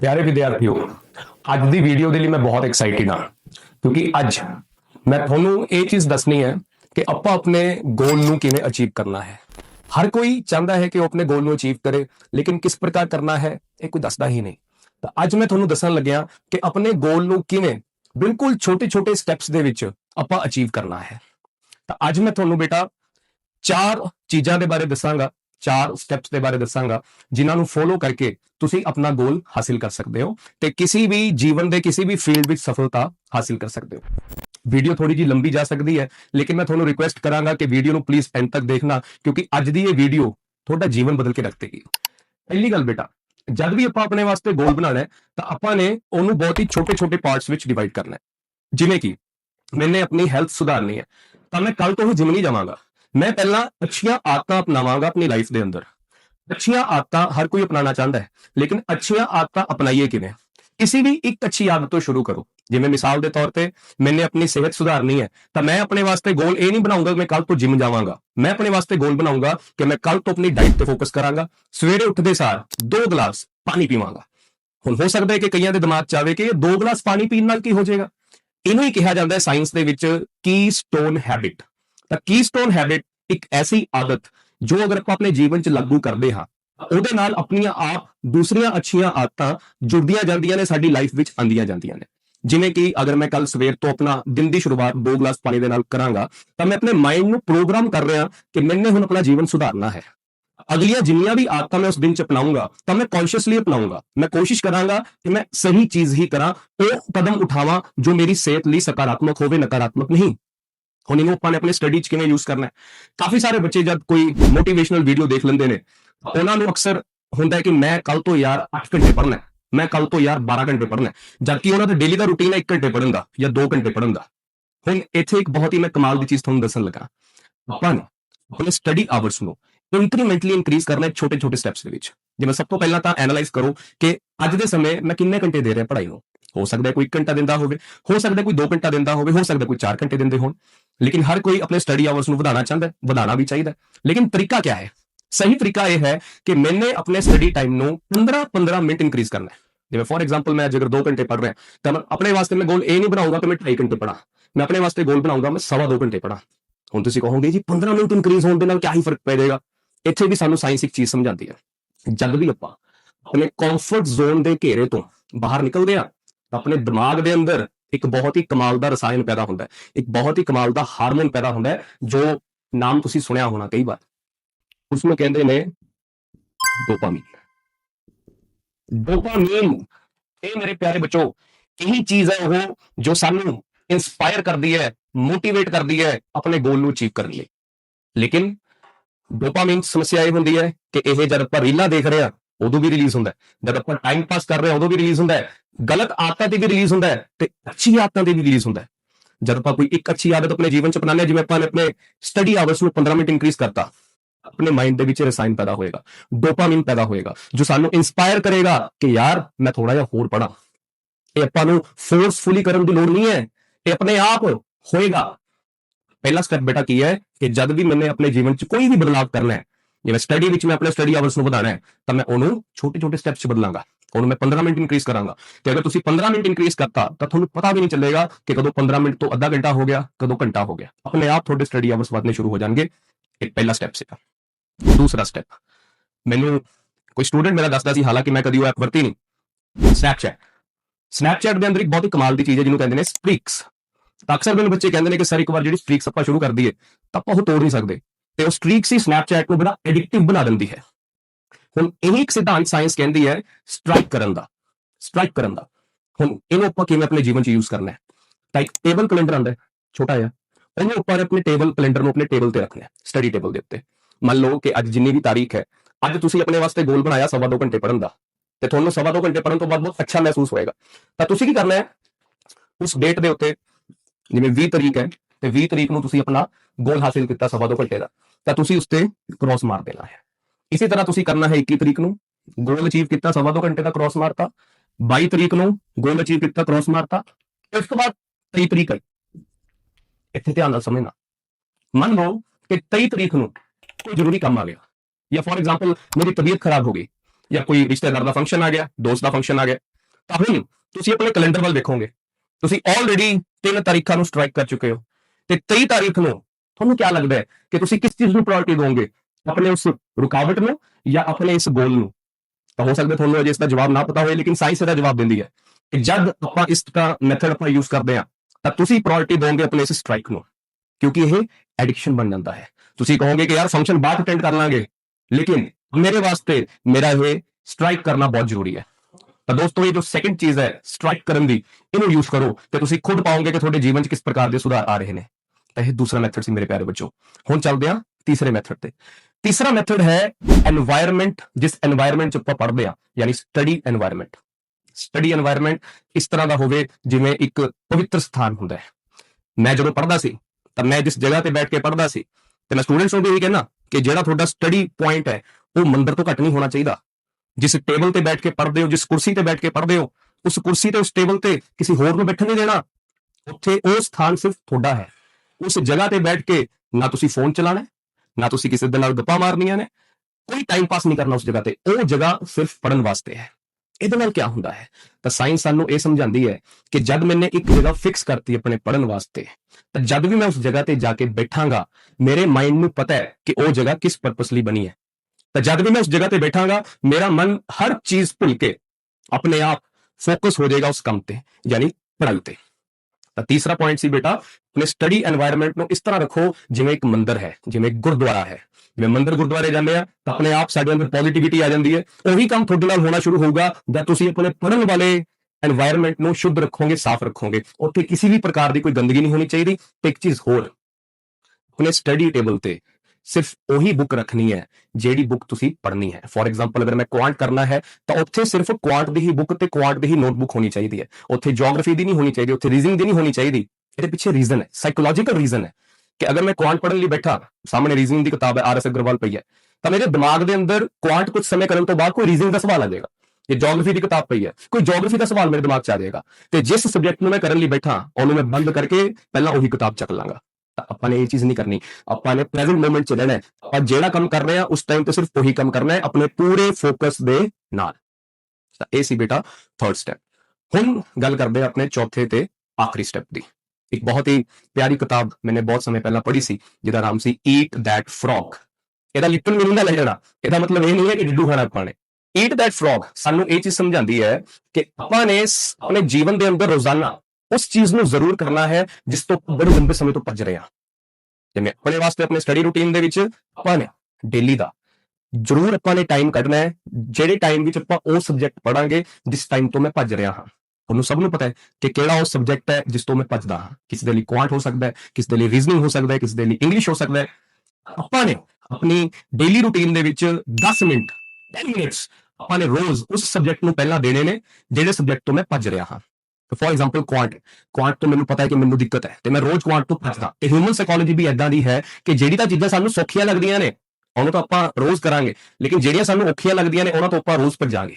ਪਿਆਰੇ ਵਿਦਿਆਰਥੀਓ, ਅੱਜ ਦੀ ਵੀਡੀਓ ਦੇ ਲਈ ਮੈਂ ਬਹੁਤ ਐਕਸਾਈਟਿਡ ਹਾਂ, ਕਿਉਂਕਿ ਅੱਜ ਮੈਂ ਤੁਹਾਨੂੰ ਇਹ ਚੀਜ਼ ਦੱਸਣੀ ਹੈ ਕਿ ਆਪਾਂ ਆਪਣੇ ਗੋਲ ਨੂੰ ਕਿਵੇਂ ਅਚੀਵ ਕਰਨਾ ਹੈ। ਹਰ ਕੋਈ ਚਾਹੁੰਦਾ ਹੈ ਕਿ ਉਹ ਆਪਣੇ ਗੋਲ ਨੂੰ ਅਚੀਵ ਕਰੇ, ਲੇਕਿਨ ਕਿਸ ਪ੍ਰਕਾਰ ਕਰਨਾ ਹੈ, ਇਹ ਕੋਈ ਦੱਸਦਾ ਹੀ ਨਹੀਂ। ਤਾਂ ਅੱਜ ਮੈਂ ਤੁਹਾਨੂੰ ਦੱਸਣ ਲੱਗਿਆ ਕਿ ਆਪਣੇ ਗੋਲ ਨੂੰ ਕਿਵੇਂ ਬਿਲਕੁਲ ਛੋਟੇ-ਛੋਟੇ ਸਟੈਪਸ ਦੇ ਵਿੱਚ ਆਪਾਂ ਅਚੀਵ ਕਰਨਾ ਹੈ। ਤਾਂ ਅੱਜ ਮੈਂ ਤੁਹਾਨੂੰ ਬੇਟਾ ਚਾਰ ਚੀਜ਼ਾਂ ਦੇ ਬਾਰੇ ਦੱਸਾਂਗਾ ਚਾਰ ਸਟੈਪਸ ਦੇ ਬਾਰੇ ਦੱਸਾਂਗਾ, ਜਿਨ੍ਹਾਂ ਨੂੰ ਫੋਲੋ ਕਰਕੇ ਤੁਸੀਂ ਆਪਣਾ ਗੋਲ ਹਾਸਿਲ ਕਰ ਸਕਦੇ ਹੋ ਤੇ ਕਿਸੇ ਵੀ ਜੀਵਨ ਦੇ ਕਿਸੇ ਵੀ ਫੀਲਡ ਵਿੱਚ ਸਫਲਤਾ ਹਾਸਿਲ ਕਰ ਸਕਦੇ ਹੋ। ਵੀਡੀਓ ਥੋੜੀ ਜੀ ਲੰਬੀ ਜਾ ਸਕਦੀ ਹੈ, ਲੇਕਿਨ ਮੈਂ ਤੁਹਾਨੂੰ ਰਿਕੁਐਸਟ ਕਰਾਂਗਾ ਕਿ ਵੀਡੀਓ ਨੂੰ ਪਲੀਜ਼ ਐਂਡ ਤੱਕ ਦੇਖਣਾ, ਕਿਉਂਕਿ ਅੱਜ ਦੀ ਇਹ ਵੀਡੀਓ ਤੁਹਾਡਾ ਜੀਵਨ ਬਦਲ ਕੇ ਰੱਖ ਦੇਗੀ। ਪਹਿਲੀ ਗੱਲ ਬੇਟਾ, ਜਦ ਵੀ ਆਪਾਂ ਆਪਣੇ ਵਾਸਤੇ ਗੋਲ ਬਣਾਉਣਾ ਹੈ, ਤਾਂ ਆਪਾਂ ਨੇ ਉਹਨੂੰ ਬਹੁਤ ਹੀ ਛੋਟੇ-ਛੋਟੇ ਪਾਰਟਸ ਵਿੱਚ ਡਿਵਾਈਡ ਕਰਨਾ ਹੈ। ਜਿਵੇਂ ਕਿ, ਮੈਨੇ ਆਪਣੀ ਹੈਲਥ ਸੁਧਾਰਨੀ ਹੈ, ਤਾਂ ਮੈਂ ਕੱਲ ਤੋਂ ਹੀ ਜਿਮ ਨਹੀਂ ਜਾਵਾਂਗਾ। ਮੈਂ ਪਹਿਲਾਂ ਅੱਛੀਆਂ ਆਦਤਾਂ ਅਪਣਾਵਾਂਗਾ ਆਪਣੀ ਲਾਈਫ ਦੇ ਅੰਦਰ। ਅੱਛੀਆਂ ਆਦਤਾਂ ਹਰ ਕੋਈ ਅਪਣਾਉਣਾ ਚਾਹੁੰਦਾ ਹੈ, ਲੇਕਿਨ ਅੱਛੀਆਂ ਆਦਤਾਂ ਅਪਣਾਈਏ ਕਿਵੇਂ? ਕਿਸੇ ਵੀ ਇੱਕ ਅੱਛੀ ਆਦਤ ਤੋਂ ਸ਼ੁਰੂ ਕਰੋ। ਜਿਵੇਂ ਮਿਸਾਲ ਦੇ ਤੌਰ ਤੇ ਮੈਨੇ ਆਪਣੀ ਸਿਹਤ ਸੁਧਾਰਨੀ ਹੈ, ਤਾਂ ਮੈਂ ਆਪਣੇ ਵਾਸਤੇ ਗੋਲ ਇਹ ਨਹੀਂ ਬਣਾਉਂਗਾ ਕਿ ਮੈਂ ਕੱਲ ਤੋਂ ਜਿਮ ਜਾਵਾਂਗਾ। ਮੈਂ ਆਪਣੇ ਵਾਸਤੇ ਗੋਲ ਬਣਾਉਂਗਾ ਕਿ ਮੈਂ ਕੱਲ ਤੋਂ ਆਪਣੀ ਡਾਈਟ ਤੇ ਫੋਕਸ ਕਰਾਂਗਾ। ਸਵੇਰੇ ਉੱਠਦੇ ਸਾਰ ਦੋ ਗਲਾਸ ਪਾਣੀ ਪੀਵਾਂਗਾ। ਹੁਣ ਹੋ ਸਕਦਾ ਹੈ ਕਿ ਕਈਆਂ ਦੇ ਦਿਮਾਗ 'ਚ ਆਵੇ ਕਿ ਇਹ ਦੋ ਗਲਾਸ ਪਾਣੀ ਪੀਣ ਨਾਲ ਕੀ ਹੋ ਜਾਏਗਾ? ਇਹਨੂੰ ਹੀ ਕਿਹਾ ਜਾਂਦਾ ਹੈ ਸਾਇੰਸ ਦੇ ਵਿੱਚ ਕੀ ਸਟੋਨ ਹੈਬਿਟ ਤਾਂ ਕੀਸਟੋਨ ਹੈਬਿਟ ਇੱਕ ਐਸੀ ਆਦਤ ਜੋ ਅਗਰ ਆਪਾਂ ਆਪਣੇ ਜੀਵਨ 'ਚ ਲਾਗੂ ਕਰਦੇ ਹਾਂ ਉਹਦੇ ਨਾਲ ਆਪਣੀਆਂ ਆਪ ਦੂਸਰੀਆਂ ਅੱਛੀਆਂ ਆਦਤਾਂ ਜੁੜਦੀਆਂ ਜਾਂਦੀਆਂ ਨੇ ਸਾਡੀ ਲਾਈਫ ਵਿੱਚ ਆਂਦੀਆਂ ਜਾਂਦੀਆਂ ਨੇ ਜਿਵੇਂ ਕਿ ਅਗਰ ਮੈਂ ਕੱਲ ਸਵੇਰ ਤੋਂ ਆਪਣਾ ਦਿਨ ਦੀ ਸ਼ੁਰੂਆਤ ਦੋ ਗਲਾਸ ਪਾਣੀ ਦੇ ਨਾਲ ਕਰਾਂਗਾ ਤਾਂ ਮੈਂ ਆਪਣੇ ਮਾਈਂਡ ਨੂੰ ਪ੍ਰੋਗਰਾਮ ਕਰ ਰਿਹਾ ਕਿ ਮੈਨੇ ਹੁਣ ਆਪਣਾ ਜੀਵਨ ਸੁਧਾਰਨਾ ਹੈ ਅਗਲੀਆਂ ਜਿੰਨੀਆਂ ਵੀ ਆਦਤਾਂ ਮੈਂ ਉਸ ਦਿਨ ਚ ਅਪਣਾਉਂਗਾ ਤਾਂ ਮੈਂ ਕੌਨਸ਼ੀਅਸਲੀ ਅਪਣਾਉਂਗਾ ਮੈਂ ਕੋਸ਼ਿਸ਼ ਕਰਾਂਗਾ ਕਿ ਮੈਂ ਸਹੀ ਚੀਜ਼ ਹੀ ਕਰਾਂ ਉਹ ਕਦਮ ਉਠਾਵਾਂ ਜੋ ਮੇਰੀ ਸਿਹਤ ਲਈ ਸਕਾਰਾਤਮਕ ਹੋਵੇ ਨਕਾਰਾਤਮਕ ਨਹੀਂ ਹੁਣ ਇਹਨੂੰ ਆਪਾਂ ਨੇ ਆਪਣੇ ਸਟੱਡੀ 'ਚ ਕਿਵੇਂ ਯੂਜ਼ ਕਰਨਾ ਹੈ? ਕਾਫੀ ਸਾਰੇ ਬੱਚੇ ਜਦ ਕੋਈ ਮੋਟੀਵੇਸ਼ਨਲ ਵੀਡੀਓ ਦੇਖ ਲੈਂਦੇ ਨੇ ਉਹਨਾਂ ਨੂੰ ਅਕਸਰ ਹੁੰਦਾ ਹੈ ਕਿ ਮੈਂ ਕੱਲ ਤੋਂ ਯਾਰ 8 ਘੰਟੇ ਪੜ੍ਹਨਾ ਮੈਂ ਕੱਲ ਤੋਂ ਯਾਰ 12 ਘੰਟੇ ਪੜ੍ਹਨਾ ਹੈ। ਜਦਕਿ ਉਹਨਾਂ ਦਾ ਡੇਲੀ ਦਾ ਰੂਟੀਨ ਹੈ 1 ਘੰਟੇ ਪੜ੍ਹਨ ਦਾ ਜਾਂ 2 ਘੰਟੇ ਪੜ੍ਹਨ ਦਾ। ਹੁਣ ਇੱਥੇ ਇੱਕ ਬਹੁਤ ਹੀ ਮੈਂ ਕਮਾਲ ਦੀ ਚੀਜ਼ ਤੁਹਾਨੂੰ ਦੱਸਣ ਲੱਗਾ। ਆਪਾਂ ਨੇ ਆਪਣੇ ਸਟੱਡੀ ਆਵਰਸ ਨੂੰ ਇੰਕਰੀਮੈਂਟਲੀ ਇਨਕਰੀਜ਼ ਕਰਨਾ ਛੋਟੇ ਛੋਟੇ ਸਟੈਪਸ ਦੇ ਵਿੱਚ। ਜਿਵੇਂ ਸਭ ਤੋਂ ਪਹਿਲਾਂ ਤਾਂ ਐਨਾਲਾਈਜ਼ ਕਰੋ ਕਿ ਅੱਜ ਦੇ ਸਮੇਂ ਮੈਂ ਕਿੰਨੇ ਘੰਟੇ ਦੇ ਰਿਹਾ ਪੜ੍ਹਾਈ ਨੂੰ? ਹੋ ਸਕਦਾ ਕੋਈ 1 ਘੰਟਾ ਦਿੰਦਾ ਹੋਵੇ, ਹੋ ਸਕਦਾ ਕੋਈ 2 ਘੰਟਾ ਦਿੰਦਾ ਹੋਵੇ, ਹੋ ਸਕਦਾ ਕੋਈ 4 ਘੰਟੇ ਦਿੰਦੇ ਹੋਣ। ਲੇਕਿਨ ਹਰ ਕੋਈ ਆਪਣੇ ਸਟੱਡੀ ਆਵਰਸ ਨੂੰ ਵਧਾਉਣਾ ਚਾਹੁੰਦਾ ਵਧਾਉਣਾ ਵੀ ਚਾਹੀਦਾ ਲੇਕਿਨ ਤਰੀਕਾ ਕੀ ਹੈ? ਸਹੀ ਤਰੀਕਾ ਇਹ ਹੈ ਕਿ ਮੈਨੇ ਆਪਣੇ ਸਟੱਡੀ ਟਾਈਮ ਨੂੰ 15-15 ਮਿੰਟ ਇਨਕਰੀਜ਼ ਕਰਨਾ ਹੈ। ਜਿਵੇਂ ਫੋਰ ਐਗਜ਼ਾਮਪਲ ਮੈਂ ਜੇਕਰ 2 ਘੰਟੇ ਪੜ੍ਹ ਰਿਹਾ, ਤਾਂ ਮੈਂ ਆਪਣੇ ਵਾਸਤੇ ਮੈਂ ਗੋਲ ਇਹ ਨਹੀਂ ਬਣਾਉਂਗਾ ਕਿ ਮੈਂ 2.5 ਘੰਟੇ ਪੜਾਂ ਮੈਂ ਆਪਣੇ ਵਾਸਤੇ ਗੋਲ ਬਣਾਉਂਗਾ ਮੈਂ ਸਵਾ 2 ਘੰਟੇ ਪੜਾਂ ਹੁਣ ਤੁਸੀਂ ਕਹੋਗੇ ਜੀ 15 ਮਿੰਟ ਇਨਕਰੀਜ਼ ਹੋਣ ਦੇ ਨਾਲ ਕੀ ਹੀ ਫ਼ਰਕ ਪੈ ਜਾਏਗਾ? ਇੱਥੇ ਵੀ ਸਾਨੂੰ ਸਾਇੰਸ ਇੱਕ ਚੀਜ਼ ਸਮਝਾਉਂਦੀ ਹੈ। ਜਦ ਵੀ ਆਪਾਂ ਆਪਣੇ ਕੰਫਰਟ ਜ਼ੋਨ ਦੇ ਘੇਰੇ ਤੋਂ ਬਾਹਰ ਨਿਕਲਦੇ ਆ ਆਪਣੇ ਦਿਮਾਗ ਦੇ ਅੰਦਰ ਇੱਕ ਬਹੁਤ ਹੀ ਕਮਾਲ ਦਾ ਰਸਾਇਣ ਪੈਦਾ ਹੁੰਦਾ ਹੈ, ਇੱਕ ਬਹੁਤ ਹੀ ਕਮਾਲ ਦਾ ਹਾਰਮੋਨ ਪੈਦਾ ਹੁੰਦਾ ਹੈ, ਜੋ ਨਾਮ ਤੁਸੀਂ ਸੁਣਿਆ ਹੋਣਾ ਕਈ ਵਾਰ। ਉਸ ਨੂੰ ਕਹਿੰਦੇ ਨੇ ਡੋਪਾਮੀਨ। ਡੋਪਾਮੀਨ, ਇਹ ਮੇਰੇ ਪਿਆਰੇ ਬੱਚੋ, ਇਹੀ ਚੀਜ਼ ਹੈ ਉਹ ਜੋ ਸਾਨੂੰ ਇਨਸਪਾਇਰ ਕਰਦੀ ਹੈ ਮੋਟੀਵੇਟ ਕਰਦੀ ਹੈ ਆਪਣੇ ਗੋਲ ਨੂੰ ਅਚੀਵ ਕਰਨ ਲਈ। ਲੇਕਿਨ ਡੋਪਾਮੀਨ ਸਮੱਸਿਆ ਇਹ ਹੁੰਦੀ ਹੈ ਕਿ ਇਹ ਜਦ ਆਪਾਂ ਰੀਲਾਂ ਦੇਖ ਰਹੇ ਆ ਉਦੋਂ ਵੀ ਰਿਲੀਜ਼ ਹੁੰਦਾ ਜਦ ਆਪਾਂ ਟਾਈਮ ਪਾਸ ਕਰ ਰਹੇ ਹਾਂ, ਉਦੋਂ ਵੀ ਰਿਲੀਜ਼ ਹੁੰਦਾ ਗਲਤ ਆਦਤਾਂ ਤੇ ਵੀ ਰਿਲੀਜ਼ ਹੁੰਦਾ ਤੇ ਅੱਛੀ ਆਦਤਾਂ ਤੇ ਵੀ ਰਿਲੀਜ਼ ਹੁੰਦਾ ਜਦ ਆਪਾਂ ਕੋਈ ਇੱਕ ਅੱਛੀ ਆਦਤ ਆਪਣੇ ਜੀਵਨ ਚ ਅਪਣਾਉਂਦੇ ਹਾਂ, ਜਿਵੇਂ ਆਪਾਂ ਨੇ ਆਪਣੇ ਸਟੱਡੀ ਆਵਰਸ ਨੂੰ 15 ਮਿੰਟ ਇਨਕਰੀਜ਼ ਕਰਤਾ, ਆਪਣੇ ਮਾਈਂਡ ਦੇ ਵਿੱਚ ਰਸਾਇਣ ਪੈਦਾ ਹੋਏਗਾ ਡੋਪਾਮੀਨ ਪੈਦਾ ਹੋਏਗਾ, ਜੋ ਸਾਨੂੰ ਇਨਸਪਾਇਰ ਕਰੇਗਾ ਕਿ ਯਾਰ ਮੈਂ ਥੋੜਾ ਜਿਹਾ ਹੋਰ ਪੜਾਂ ਇਹ ਆਪਾਂ ਨੂੰ ਫੋਰਸਫੁਲੀ ਕਰਨ ਦੀ ਲੋੜ ਨਹੀਂ ਹੈ। ਇਹ ਆਪਣੇ ਆਪ ਹੋਏਗਾ। ਪਹਿਲਾ ਸਟੈਪ ਬੇਟਾ ਕੀ ਹੈ ਕਿ ਜਦ ਵੀ ਮੈਨੇ ਆਪਣੇ ਜੀਵਨ 'ਚ ਕੋਈ ਵੀ ਬਦਲਾਅ ਕਰਨਾ ਹੈ ਜਿਵੇਂ ਸਟੱਡੀ ਵਿੱਚ ਮੈਂ ਆਪਣੇ ਸਟੱਡੀ ਆਵਰਸ ਨੂੰ ਵਧਾਉਣਾ ਹੈ, ਤਾਂ ਮੈਂ ਉਹਨੂੰ ਛੋਟੇ ਛੋਟੇ ਸਟੈਪਸ 'ਚ ਬਦਲਾਂਗਾ। ਉਹਨੂੰ ਮੈਂ 15 ਮਿੰਟ ਇਨਕਰੀਜ਼ ਕਰਾਂਗਾ। ਤੇ ਅਗਰ ਤੁਸੀਂ 15 ਮਿੰਟ ਇਨਕਰੀਜ਼ ਕਰਤਾ, ਤਾਂ ਤੁਹਾਨੂੰ ਪਤਾ ਵੀ ਨਹੀਂ ਚੱਲੇਗਾ ਕਿ ਕਦੋਂ 15 ਮਿੰਟ ਤੋਂ ਅੱਧਾ ਘੰਟਾ ਹੋ ਗਿਆ, ਕਦੋਂ ਘੰਟਾ ਹੋ ਗਿਆ। ਆਪਣੇ ਆਪ ਤੁਹਾਡੇ ਸਟੱਡੀ ਆਵਰਸ ਵਧਨੇ ਸ਼ੁਰੂ ਹੋ ਜਾਣਗੇ। ਇਹ ਪਹਿਲਾ ਸਟੈਪ ਸੀਗਾ। ਦੂਸਰਾ ਸਟੈਪ ਮੈਨੂੰ ਕੋਈ ਸਟੂਡੈਂਟ ਮੇਰਾ ਦੱਸਦਾ ਸੀ, ਹਾਲਾਂਕਿ ਮੈਂ ਕਦੀ ਉਹ ਐਪ ਵਰਤੀ ਨਹੀਂ। ਸਨੈਪਚੈਟ ਸਨੈਪਚੈਟ ਦੇ ਅੰਦਰ ਇੱਕ ਬਹੁਤ ਹੀ ਕਮਾਲ ਦੀ ਚੀਜ਼ ਹੈ, ਜਿਹਨੂੰ ਕਹਿੰਦੇ ਨੇ ਸਟ੍ਰੀਕਸ ਤਾਂ ਅਕਸਰ ਮੈਨੂੰ ਬੱਚੇ ਕਹਿੰਦੇ ਨੇ ਕਿ ਸਰ ਇੱਕ ਵਾਰ ਜਿਹੜੀ ਸਟ੍ਰੀਕਸ ਆਪਾਂ ਸ਼ੁਰੂ ਕਰ ਦਈਏ, ਤਾਂ ਆਪਾਂ ਉਹ ਤੋੜ ਨਹੀਂ ਸਕਦੇ। ਤੇ ਉਹ ਸਟ੍ਰੀਕਸ ਹੀ ਸਨੈਪਚੈਟ ਨੂੰ ਬੜਾ ਐਡਿਕਟਿਵ ਬਣਾ ਦਿੰਦੀ ਹੈ। ਹੁਣ ਇਹੀ ਇੱਕ ਸਿਧਾਂਤ ਸਾਇੰਸ ਕਹਿੰਦੀ ਹੈ ਸਟ੍ਰਾਈਕ ਕਰਨ ਦਾ ਸਟ੍ਰਾਈਕ ਕਰਨ ਦਾ। ਹੁਣ ਇਹਨੂੰ ਆਪਾਂ ਕਿਵੇਂ ਆਪਣੇ ਜੀਵਨ 'ਚ ਯੂਜ਼ ਕਰਨਾ ਹੈ? ਤਾਂ ਇੱਕ ਟੇਬਲ ਕੈਲੰਡਰ ਆਂਦਾ ਹੈ, ਛੋਟਾ ਜਿਹਾ। ਉਹਨੂੰ ਉੱਪਰ ਆਪਣੇ ਟੇਬਲ ਕੈਲੰਡਰ ਨੂੰ ਆਪਣੇ ਟੇਬਲ ਤੇ ਰੱਖਣਾ ਹੈ ਸਟੱਡੀ ਟੇਬਲ ਦੇ ਉੱਤੇ। ਮੰਨ ਲਓ ਕਿ ਅੱਜ ਜਿੰਨੀ ਵੀ ਤਾਰੀਖ ਹੈ, ਅੱਜ ਤੁਸੀਂ ਆਪਣੇ ਵਾਸਤੇ ਗੋਲ ਬਣਾਇਆ ਸਵਾ ਦੋ ਘੰਟੇ ਪੜਨ ਦਾ। ਤੇ ਤੁਹਾਨੂੰ ਸਵਾ ਦੋ ਘੰਟੇ ਪੜਨ ਤੋਂ ਬਾਅਦ ਬਹੁਤ ਅੱਛਾ ਮਹਿਸੂਸ ਹੋਏਗਾ। ਤਾਂ ਤੁਸੀਂ ਕੀ ਕਰਨਾ ਹੈ? ਉਸ ਡੇਟ ਦੇ ਉੱਤੇ, ਜਿਵੇਂ 20 ਤਰੀਕ ਹੈ ਤੇ 20 ਤਰੀਕ ਨੂੰ ਤੁਸੀਂ ਆਪਣਾ ਗੋਲ ਹਾਸਿਲ ਕੀਤਾ ਸਵਾ ਦੋ ਘੰਟੇ ਦਾ, ਤਾਂ ਤੁਸੀਂ ਉਸ ਤੇ ਕ੍ਰੋਸ ਮਾਰ ਦੇਣਾ ਹੈ। ਇਸੇ ਤਰ੍ਹਾਂ ਤੁਸੀਂ ਕਰਨਾ ਹੈ 21 ਤਰੀਕ ਨੂੰ ਗੋਲ ਅਚੀਵ ਕੀਤਾ, ਸਵਾ ਦੋ ਘੰਟੇ ਦਾ ਕ੍ਰੋਸ ਮਾਰਤਾ 22 ਤਰੀਕ ਨੂੰ ਗੋਲ ਅਚੀਵ ਕੀਤਾ ਕ੍ਰੋਸ ਮਾਰਤਾ ਉਸ ਤੋਂ ਬਾਅਦ 23 ਤਰੀਕ ਆਈ। ਇੱਥੇ ਧਿਆਨ ਨਾਲ ਸਮਝਣਾ। ਮੰਨ ਲਓ ਕਿ 23 ਤਰੀਕ ਨੂੰ ਕੋਈ ਜ਼ਰੂਰੀ ਕੰਮ ਆ ਗਿਆ, ਜਾਂ ਫੋਰ ਐਗਜ਼ਾਮਪਲ ਮੇਰੀ ਤਬੀਅਤ ਖਰਾਬ ਹੋ ਗਈ, ਜਾਂ ਕੋਈ ਰਿਸ਼ਤੇਦਾਰ ਦਾ ਫੰਕਸ਼ਨ ਆ ਗਿਆ, ਦੋਸਤ ਦਾ ਫੰਕਸ਼ਨ ਆ ਗਿਆ, ਤਾਂ ਹੁਣ ਤੁਸੀਂ ਆਪਣੇ ਕੈਲੰਡਰ ਵੱਲ ਦੇਖੋਗੇ। ਤੁਸੀਂ ਆਲਰੇਡੀ ਤਿੰਨ ਤਾਰੀਖਾਂ ਨੂੰ ਸਟ੍ਰਾਈਕ ਕਰ ਚੁੱਕੇ ਹੋ। ਤੇ 23 ਤਾਰੀਖ ਨੂੰ ਤੁਹਾਨੂੰ ਕੀ ਲੱਗਦਾ ਹੈ ਕਿ ਤੁਸੀਂ ਕਿਸ ਚੀਜ਼ ਨੂੰ ਪ੍ਰਾਇੋਰਟੀ ਦੋਗੇ ਆਪਣੇ ਉਸ ਰੁਕਾਵਟ ਨੂੰ ਜਾਂ ਆਪਣੇ ਇਸ ਗੋਲ ਨੂੰ ਤਾਂ ਹੋ ਸਕਦਾ ਤੁਹਾਨੂੰ ਅਜੇ ਇਸ ਦਾ ਜਵਾਬ ਨਾ ਪਤਾ ਹੋਵੇ ਲੇਕਿਨ ਸਾਇੰਸ ਇਹਦਾ ਜਵਾਬ ਦਿੰਦੀ ਹੈ ਕਿ ਜਦ ਆਪਾਂ ਇਸ ਦਾ ਮੈਥਡ ਆਪਾਂ ਯੂਜ਼ ਕਰਦੇ ਹਾਂ ਤਾਂ ਤੁਸੀਂ ਪ੍ਰਾਇੋਰਟੀ ਦੋਗੇ ਆਪਣੇ ਇਸ ਸਟ੍ਰਾਈਕ ਨੂੰ ਕਿਉਂਕਿ ਇਹ ਐਡਿਕਸ਼ਨ ਬਣ ਜਾਂਦਾ ਹੈ ਤੁਸੀਂ ਕਹੋਗੇ ਕਿ ਯਾਰ ਫੰਕਸ਼ਨ ਬਾਅਦ ਅਟੈਂਡ ਕਰ ਲਾਂਗੇ ਲੇਕਿਨ ਮੇਰੇ ਵਾਸਤੇ ਮੇਰਾ ਇਹ ਸਟ੍ਰਾਈਕ ਕਰਨਾ ਬਹੁਤ ਜ਼ਰੂਰੀ ਹੈ ਤਾਂ ਦੋਸਤੋ ਇਹ ਜੋ ਸੈਕੰਡ ਚੀਜ਼ ਹੈ ਸਟ੍ਰਾਈਕ ਕਰਨ ਦੀ ਇਹਨੂੰ ਯੂਜ਼ ਕਰੋ ਤੇ ਤੁਸੀਂ ਖੁਦ ਪਾਓਗੇ ਕਿ ਤੁਹਾਡੇ ਜੀਵਨ 'ਚ ਕਿਸ ਪ੍ਰਕਾਰ ਦੇ ਸੁਧਾਰ ਆ ਰਹੇ ਨੇ ਤਾਂ ਇਹ ਦੂਸਰਾ ਮੈਥਡ ਸੀ ਮੇਰੇ ਪਿਆਰੇ ਬੱਚੋ ਹੁਣ ਚੱਲਦੇ ਆ ਤੀਸਰੇ ਮੈਥਡ ਤੇ। ਤੀਸਰਾ ਮੈਥਡ ਹੈ এনवायरमेंट ਜਿਸ এনवायरमेंट ਚ ਆਪਾਂ ਪੜ੍ਹਦੇ ਆ ਯਾਨੀ ਸਟੱਡੀ এনवायरमेंट ਸਟੱਡੀ এনवायरमेंट ਇਸ ਤਰ੍ਹਾਂ ਦਾ ਹੋਵੇ ਜਿਵੇਂ ਇੱਕ ਪਵਿੱਤਰ ਸਥਾਨ ਹੁੰਦਾ ਹੈ। ਮੈਂ ਜਦੋਂ ਪੜ੍ਹਦਾ ਸੀ, ਤਾਂ ਮੈਂ ਜਿਸ ਜਗ੍ਹਾ ਤੇ ਬੈਠ ਕੇ ਪੜ੍ਹਦਾ ਸੀ, ਤੇ ਮੈਂ ਸਟੂਡੈਂਟਸ ਨੂੰ ਵੀ ਇਹ ਕਹਿੰਦਾ ਕਿ ਜਿਹੜਾ ਤੁਹਾਡਾ ਸਟੱਡੀ ਪੁਆਇੰਟ ਹੈ, ਉਹ ਮੰਦਰ ਤੋਂ ਘੱਟ ਨਹੀਂ ਹੋਣਾ ਚਾਹੀਦਾ। ਜਿਸ ਟੇਬਲ ਤੇ ਬੈਠ ਕੇ ਪੜ੍ਹਦੇ ਹੋ, ਜਿਸ ਕੁਰਸੀ ਤੇ ਬੈਠ ਕੇ ਪੜ੍ਹਦੇ ਹੋ, ਉਸ ਕੁਰਸੀ ਤੇ, ਉਸ ਟੇਬਲ ਤੇ ਕਿਸੇ ਹੋਰ ਨੂੰ ਬੈਠਣ ਨਹੀਂ ਦੇਣਾ। ਉੱਥੇ ਉਹ ਸਥਾਨ ਸਿਰਫ ਤੁਹਾਡਾ ਹੈ। ਉਸ ਜਗ੍ਹਾ ਤੇ ਬੈਠ ਕੇ ਨਾ ਤੁਸੀਂ ਫੋਨ ਚਲਾਣਾ ਨਾ ਤੁਸੀਂ ਕਿਸੇ ਦੇ ਨਾਲ ਗੱਪਾਂ ਮਾਰਨੀਆਂ ਨੇ, ਕੋਈ ਟਾਈਮ ਪਾਸ ਨਹੀਂ ਕਰਨਾ ਉਸ ਜਗ੍ਹਾ ਤੇ। ਉਹ ਜਗ੍ਹਾ ਸਿਰਫ ਪੜਨ ਵਾਸਤੇ ਹੈ। ਇਹਦੇ ਨਾਲ ਕੀ ਹੁੰਦਾ ਹੈ? ਤਾਂ ਸਾਇੰਸ ਸਾਨੂੰ ਇਹ ਸਮਝਾਉਂਦੀ ਹੈ ਕਿ ਜਦ ਮੈਨੇ ਇੱਕ ਜਗ੍ਹਾ ਫਿਕਸ ਕਰਤੀ ਆਪਣੇ ਪੜਨ ਵਾਸਤੇ, ਤਾਂ ਜਦ ਵੀ ਮੈਂ ਉਸ ਜਗ੍ਹਾ ਤੇ ਜਾ ਕੇ ਬੈਠਾਂਗਾ, ਮੇਰੇ ਮਾਈਂਡ ਨੂੰ ਪਤਾ ਹੈ ਕਿ ਉਹ ਜਗ੍ਹਾ ਕਿਸ ਪਰਪਸ ਲਈ ਬਣੀ ਹੈ। ਤਾਂ ਜਦ ਵੀ ਮੈਂ ਉਸ ਜਗ੍ਹਾ ਤੇ ਬੈਠਾਂਗਾ, ਮੇਰਾ ਮਨ ਹਰ ਚੀਜ਼ ਭੁੱਲ ਕੇ ਆਪਣੇ ਆਪ ਫੋਕਸ ਹੋ ਜਾਏਗਾ ਉਸ ਕੰਮ ਤੇ, ਯਾਨੀ ਪੜ੍ਹਾਈ ਤੇ। तीसरा पॉइंट सी बेटा, अपने स्टडी एनवायरमेंट इस तरह रखो जिम्मे एक मंदिर है जिम्मे गुरुद्वारा है। जिम्मे मंदिर गुरुद्वारे जाने तो अपने आप सा अंदर पॉजिटिविटी आ जाती है। उही काम थोड़े होना शुरू होगा, जब तुम अपने पढ़ने वाले एनवायरमेंट न शुद्ध रखोगे, साफ़ रखोगे। उसी भी प्रकार की कोई गंदगी नहीं होनी चाहिए तो एक चीज़ होर, अपने स्टडी टेबल से ਸਿਰਫ ਉਹੀ ਬੁੱਕ ਰੱਖਣੀ ਹੈ ਜਿਹੜੀ ਬੁੱਕ ਤੁਸੀਂ ਪੜ੍ਹਨੀ ਹੈ ਫੋਰ ਐਗਜ਼ਾਮਪਲ ਅਗਰ ਮੈਂ ਕੁਆਂਟ ਕਰਨਾ ਹੈ ਤਾਂ ਉੱਥੇ ਸਿਰਫ ਕੁਆਂਟ ਦੀ ਹੀ ਬੁੱਕ ਤੇ ਕੁਆਂਟ ਦੀ ਹੀ ਨੋਟਬੁੱਕ ਹੋਣੀ ਚਾਹੀਦੀ ਹੈ ਉੱਥੇ ਜੀਓਗ੍ਰਾਫੀ ਦੀ ਨਹੀਂ ਹੋਣੀ ਚਾਹੀਦੀ ਉੱਥੇ ਰੀਜ਼ਨਿੰਗ ਦੀ ਨਹੀਂ ਹੋਣੀ ਚਾਹੀਦੀ ਇਹਦੇ ਪਿੱਛੇ ਰੀਜ਼ਨ ਹੈ ਸਾਈਕੋਲੋਜੀਕਲ ਰੀਜ਼ਨ ਹੈ ਕਿ ਅਗਰ ਮੈਂ ਕੁਆਂਟ ਪੜ੍ਹਨ ਲਈ ਬੈਠਾ ਸਾਹਮਣੇ ਰੀਜ਼ਨਿੰਗ ਦੀ ਕਿਤਾਬ ਹੈ ਆਰ ਐਸ ਅਗਰਵਾਲ ਪਈ ਹੈ ਤਾਂ ਮੇਰੇ ਦਿਮਾਗ ਦੇ ਅੰਦਰ ਕੁਆਂਟ ਕੁਝ ਸਮੇਂ ਕਰਨ ਤੋਂ ਬਾਅਦ ਕੋਈ ਰੀਜ਼ਨਿੰਗ ਦਾ ਸਵਾਲ ਆ ਜਾਏਗਾ ਜੇ ਜੀਓਗ੍ਰਾਫੀ ਦੀ ਕਿਤਾਬ ਪਈ ਹੈ ਕੋਈ ਜੀਓਗ੍ਰਾਫੀ ਦਾ ਸਵਾਲ ਮੇਰੇ ਦਿਮਾਗ 'ਚ ਆ ਜਾਏਗਾ ਤੇ ਜਿਸ ਸਬਜੈਕਟ ਨੂੰ ਮੈਂ ਕਰਨ ਲਈ ਬੈਠਾ ਉਹਨੂੰ ਮੈਂ ਬੰਦ ਕਰਕੇ ਪਹਿਲਾਂ ਉਹੀ ਕਿਤਾਬ ਚੱਕ ਲਾਂਗਾ ਤਾਂ ਆਪਾਂ ਨੇ ਇਹ ਚੀਜ਼ ਨਹੀਂ ਕਰਨੀ। ਆਪਾਂ ਨੇ ਪ੍ਰੈਜ਼ੈਂਟ ਮੂਮੈਂਟ 'ਚ ਰਹਿਣਾ ਹੈ। ਆਪਾਂ ਜਿਹੜਾ ਕੰਮ ਕਰ ਰਹੇ ਆ ਉਸ ਟਾਈਮ ਤੇ ਸਿਰਫ ਉਹੀ ਕੰਮ ਕਰਨਾ ਹੈ, ਆਪਣੇ ਪੂਰੇ ਫੋਕਸ ਦੇ ਨਾਲ। ਤਾਂ ਇਹ ਸੀ ਬੇਟਾ ਥਰਡ ਸਟੈਪ ਹੁਣ ਗੱਲ ਕਰਦੇ ਆ ਆਪਣੇ ਚੌਥੇ ਤੇ ਆਖਰੀ ਸਟੈਪ ਦੀ। ਇੱਕ ਬਹੁਤ ਹੀ ਪਿਆਰੀ ਕਿਤਾਬ ਮੈਨੇ ਬਹੁਤ ਸਮੇਂ ਪਹਿਲਾਂ ਪੜ੍ਹੀ ਸੀ, ਜਿਹਦਾ ਨਾਮ ਸੀ ਈਟ ਦੈਟ ਫਰੌਗ ਇਹਦਾ ਲਿਟਲ ਮੀਨਿੰਗ ਦਾ ਲੈ ਜਾਣਾ ਇਹਦਾ ਮਤਲਬ ਇਹ ਨਹੀਂ ਹੈ ਕਿ ਡਿੱਡੂ ਖਾਣਾ ਆਪਾਂ ਈਟ ਦੈਟ ਫਰੌਗ ਸਾਨੂੰ ਇਹ ਚੀਜ਼ ਸਮਝਾਉਂਦੀ ਹੈ ਕਿ ਆਪਾਂ ਨੇ ਆਪਣੇ ਜੀਵਨ ਦੇ ਅੰਦਰ ਰੋਜ਼ਾਨਾ ਉਸ ਚੀਜ਼ ਨੂੰ ਜ਼ਰੂਰ ਕਰਨਾ ਹੈ ਜਿਸ ਤੋਂ ਬੜੇ ਲੰਬੇ ਸਮੇਂ ਤੋਂ ਭੱਜ ਰਹੇ ਹਾਂ ਜਿਵੇਂ ਆਪਣੇ ਵਾਸਤੇ ਆਪਣੇ ਸਟੱਡੀ ਰੂਟੀਨ ਦੇ ਵਿੱਚ ਆਪਾਂ ਨੇ ਡੇਲੀ ਦਾ ਜ਼ਰੂਰ ਆਪਾਂ ਨੇ ਟਾਈਮ ਕੱਢਣਾ ਹੈ ਜਿਹੜੇ ਟਾਈਮ ਵਿੱਚ ਆਪਾਂ ਉਹ ਸਬਜੈਕਟ ਪੜਾਂਗੇ ਜਿਸ ਟਾਈਮ ਤੋਂ ਮੈਂ ਭੱਜ ਰਿਹਾ ਹਾਂ ਉਹਨੂੰ ਸਭ ਨੂੰ ਪਤਾ ਹੈ ਕਿ ਕਿਹੜਾ ਉਹ ਸਬਜੈਕਟ ਹੈ ਜਿਸ ਤੋਂ ਮੈਂ ਭੱਜਦਾ ਹਾਂ ਕਿਸੇ ਦੇ ਲਈ ਕੁਆਂਟ ਹੋ ਸਕਦਾ ਹੈ ਕਿਸੇ ਦੇ ਲਈ ਰੀਜ਼ਨਿੰਗ ਹੋ ਸਕਦਾ ਹੈ ਕਿਸੇ ਦੇ ਲਈ ਇੰਗਲਿਸ਼ ਹੋ ਸਕਦਾ ਹੈ ਆਪਾਂ ਨੇ ਆਪਣੀ ਡੇਲੀ ਰੂਟੀਨ ਦੇ ਵਿੱਚ 10 ਮਿੰਟ 10 ਮਿੰਟਸ ਆਪਾਂ ਨੇ ਰੋਜ਼ ਉਸ ਸਬਜੈਕਟ ਨੂੰ ਪਹਿਲਾਂ ਦੇਣੇ ਨੇ ਜਿਹੜੇ ਸਬਜੈਕਟ ਤੋਂ ਮੈਂ ਭੱਜ ਰਿਹਾ ਹਾਂ ਫੋਰ ਐਗਜ਼ਾਮਪਲ ਕੁਆਂਟ ਕੁਆਂਟ ਤੋਂ ਮੈਨੂੰ ਪਤਾ ਹੈ ਕਿ ਮੈਨੂੰ ਦਿੱਕਤ ਹੈ, ਤੇ ਮੈਂ ਰੋਜ਼ ਕੁਆਂਟ ਤੋਂ ਭੱਜਦਾ ਤੇ ਹਿਊਮਨ ਸਾਈਕੋਲੋਜੀ ਵੀ ਐਦਾਂ ਦੀ ਹੈ ਕਿ ਜਿਹੜੀ ਤਾਂ ਚੀਜ਼ਾਂ ਸਾਨੂੰ ਸੌਖੀਆਂ ਲੱਗਦੀਆਂ ਨੇ, ਉਹਨੂੰ ਤਾਂ ਆਪਾਂ ਰੋਜ਼ ਕਰਾਂਗੇ, ਲੇਕਿਨ ਜਿਹੜੀਆਂ ਸਾਨੂੰ ਔਖੀਆਂ ਲੱਗਦੀਆਂ ਨੇ, ਉਹਨਾਂ ਤੋਂ ਆਪਾਂ ਰੋਜ਼ ਭੱਜਾਂਗੇ।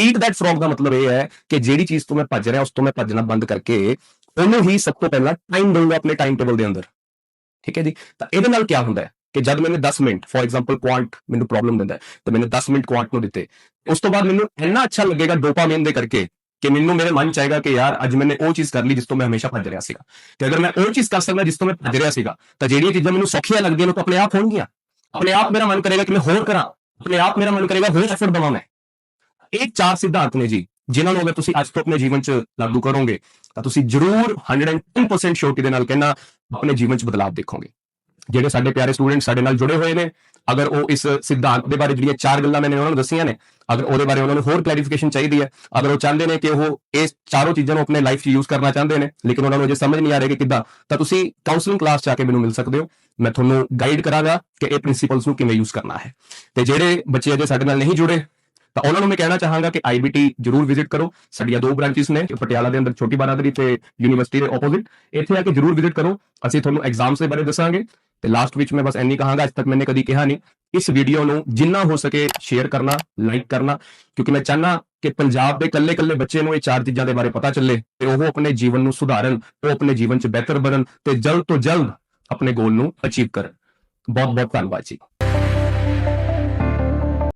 ਈਟ ਦੈਟ ਫਰੌਗ ਦਾ ਮਤਲਬ ਇਹ ਹੈ ਕਿ ਜਿਹੜੀ ਚੀਜ਼ ਤੋਂ ਮੈਂ ਭੱਜ ਰਿਹਾ, ਉਸ ਤੋਂ ਮੈਂ ਭੱਜਣਾ ਬੰਦ ਕਰਕੇ ਉਹਨੂੰ ਹੀ ਸਭ ਤੋਂ ਪਹਿਲਾਂ ਟਾਈਮ ਦਊਂਗਾ ਆਪਣੇ ਟਾਈਮ ਟੇਬਲ ਦੇ ਅੰਦਰ। ਠੀਕ ਹੈ ਜੀ? ਤਾਂ ਇਹਦੇ ਨਾਲ ਕੀ ਹੁੰਦਾ ਹੈ ਕਿ ਜਦ ਮੈंने 10 ਮਿੰਟ ਫੋਰ ਐਗਜ਼ਾਮਪਲ ਕੁਆਂਟ ਮੈਨੂੰ ਪ੍ਰੋਬਲਮ ਦਿੰਦਾ ਹੈ, ਤਾਂ ਮੈंने 10 ਮਿੰਟ ਕੁਆਂਟ ਨੂੰ ਦਿੱਤੇ। ਉਸ ਤੋਂ ਬਾਅਦ ਮੈਨੂੰ ਇੰਨਾ ਅੱਛਾ ਲੱਗੇਗਾ ਡੋਪਾਮਾਈਨ ਦੇ ਕਰਕੇ ਕਿ ਮੈਨੂੰ ਮੇਰੇ ਮਨ ਚਾਹੇਗਾ ਕਿ ਯਾਰ ਅੱਜ ਮੈंने ਉਹ ਚੀਜ਼ ਕਰ ਲਈ ਜਿਸ ਤੋਂ ਮੈਂ ਹਮੇਸ਼ਾ ਭੱਜ ਰਿਹਾ ਸੀਗਾ। ਤੇ ਅਗਰ ਮੈਂ ਉਹ ਚੀਜ਼ ਕਰ ਸਕਦਾ ਜਿਸ ਤੋਂ ਮੈਂ ਭੱਜ ਰਿਹਾ ਸੀਗਾ, ਤਾਂ ਜਿਹੜੀਆਂ ਚੀਜ਼ਾਂ ਮੈਨੂੰ ਸੌਖੀਆਂ ਲੱਗਦੀਆਂ ਨੇ ਉਹ ਆਪਣੇ ਆਪ ਹੋਣਗੀਆਂ। ਆਪਣੇ ਆਪ ਮੇਰਾ ਮਨ ਕਰੇਗਾ ਕਿ ਮੈਂ ਹੋਰ ਕਰਾਂ। ਆਪਣੇ ਆਪ ਮੇਰਾ ਮਨ ਕਰੇਗਾ ਹੋਰ ਐਫਰਟ ਦਵਾਂ ਮੈਂ। ਇਹ ਚਾਰ ਸਿਧਾਂਤ ਨੇ ਜੀ, ਜਿਨ੍ਹਾਂ ਨੂੰ ਅਗਰ ਤੁਸੀਂ ਅੱਜ ਤੋਂ ਆਪਣੇ ਜੀਵਨ 'ਚ ਲਾਗੂ ਕਰੋਗੇ, ਤਾਂ ਤੁਸੀਂ ਜ਼ਰੂਰ 110% ਸ਼ੋਰਟੀ ਦੇ ਨਾਲ ਕਹਿਣਾ, ਆਪਣੇ ਜੀਵਨ 'ਚ ਬਦਲਾਅ ਦੇਖੋਗੇ। ਜਿਹੜੇ ਸਾਡੇ ਪਿਆਰੇ ਸਟੂਡੈਂਟ ਸਾਡੇ ਨਾਲ ਜੁੜੇ ਹੋਏ ਨੇ, ਅਗਰ ਉਹ ਇਸ ਸਿਧਾਂਤ ਦੇ ਬਾਰੇ ਜਿਹੜੀਆਂ ਚਾਰ ਗੱਲਾਂ ਮੈਨੇ ਉਹਨਾਂ ਨੂੰ ਦੱਸੀਆਂ ਨੇ, ਅਗਰ ਉਹਦੇ ਬਾਰੇ ਉਹਨਾਂ ਨੂੰ ਹੋਰ ਕਲੈਰੀਫਿਕੇਸ਼ਨ ਚਾਹੀਦੀ ਹੈ, ਅਗਰ ਉਹ ਚਾਹੁੰਦੇ ਨੇ ਕਿ ਉਹ ਇਹ ਚਾਰੋਂ ਚੀਜ਼ਾਂ ਨੂੰ ਆਪਣੇ ਲਾਈਫ 'ਚ ਯੂਜ਼ ਕਰਨਾ ਚਾਹੁੰਦੇ ਨੇ, ਲੇਕਿਨ ਉਹਨਾਂ ਨੂੰ ਅਜੇ ਸਮਝ ਨਹੀਂ ਆ ਰਿਹਾ ਕਿ ਕਿੱਦਾਂ, ਤਾਂ ਤੁਸੀਂ ਕਾਉਂਸਲਿੰਗ ਕਲਾਸ 'ਚ ਆ ਕੇ ਮੈਨੂੰ ਮਿਲ ਸਕਦੇ ਹੋ। ਮੈਂ ਤੁਹਾਨੂੰ ਗਾਈਡ ਕਰਾਂਗਾ ਕਿ ਇਹ ਪ੍ਰਿੰਸੀਪਲਸ ਨੂੰ ਕਿਵੇਂ ਯੂਜ਼ ਕਰਨਾ ਹੈ। ਤੇ ਜਿਹੜੇ ਬੱਚੇ ਅਜੇ ਸਾਡੇ ਨਾਲ ਨਹੀਂ ਜੁੜੇ, ਤਾਂ ਉਹਨਾਂ ਨੂੰ ਮੈਂ ਕਹਿਣਾ ਚਾਹਾਂਗਾ ਕਿ IBT ਜਰੂਰ ਵਿਜ਼ਿਟ ਕਰੋ। ਸਾਡੀਆਂ ਦੋ ਬ੍ਰਾਂਚਿਸ ਨੇ ਪਟਿਆਲਾ ਦੇ ਅੰਦਰ ਛੋਟੀ ਬਾਰਾਦਰੀ ਤੇ ਯੂਨੀਵਰਸਿਟੀ ਦੇ ਆਪੋਜ਼ਿਟ ਇੱਥੇ ਆ ਕੇ ਜਰੂਰ ਵਿਜ਼ਿਟ ਕਰੋ। ਅਸੀਂ ਤੁਹਾਨੂੰ ਐਗਜ਼ਾਮਸ ਦੇ ਬਾਰੇ ਦੱਸਾਂਗੇ। ਤੇ ਲਾਸਟ ਵਿੱਚ ਮੈਂ ਬਸ ਇੰਨੀ ਕਹਾਂਗਾ, ਅੱਜ ਤੱਕ ਮੈਨੇ ਕਦੀ ਕਿਹਾ ਨਹੀਂ, ਇਸ ਵੀਡੀਓ ਨੂੰ ਜਿੰਨਾ ਹੋ ਸਕੇ ਸ਼ੇਅਰ ਕਰਨਾ ਲਾਈਕ ਕਰਨਾ, ਕਿਉਂਕਿ ਮੈਂ ਚਾਹਨਾ ਕਿ ਪੰਜਾਬ ਦੇ ਕੱਲੇ-ਕੱਲੇ ਬੱਚੇ ਨੂੰ ਇਹ ਚਾਰ ਚੀਜ਼ਾਂ ਦੇ ਬਾਰੇ ਪਤਾ ਚੱਲੇ ਤੇ ਉਹ ਆਪਣੇ ਜੀਵਨ ਨੂੰ ਸੁਧਾਰਨ, ਉਹ ਆਪਣੇ ਜੀਵਨ 'ਚ ਬਿਹਤਰ ਬਣਨ ਤੇ ਜਲਦ ਤੋਂ ਜਲਦ ਆਪਣੇ ਗੋਲ ਨੂੰ ਅਚੀਵ ਕਰਨ। ਬਹੁਤ ਬਹੁਤ ਧੰਨਵਾਦ ਜੀ।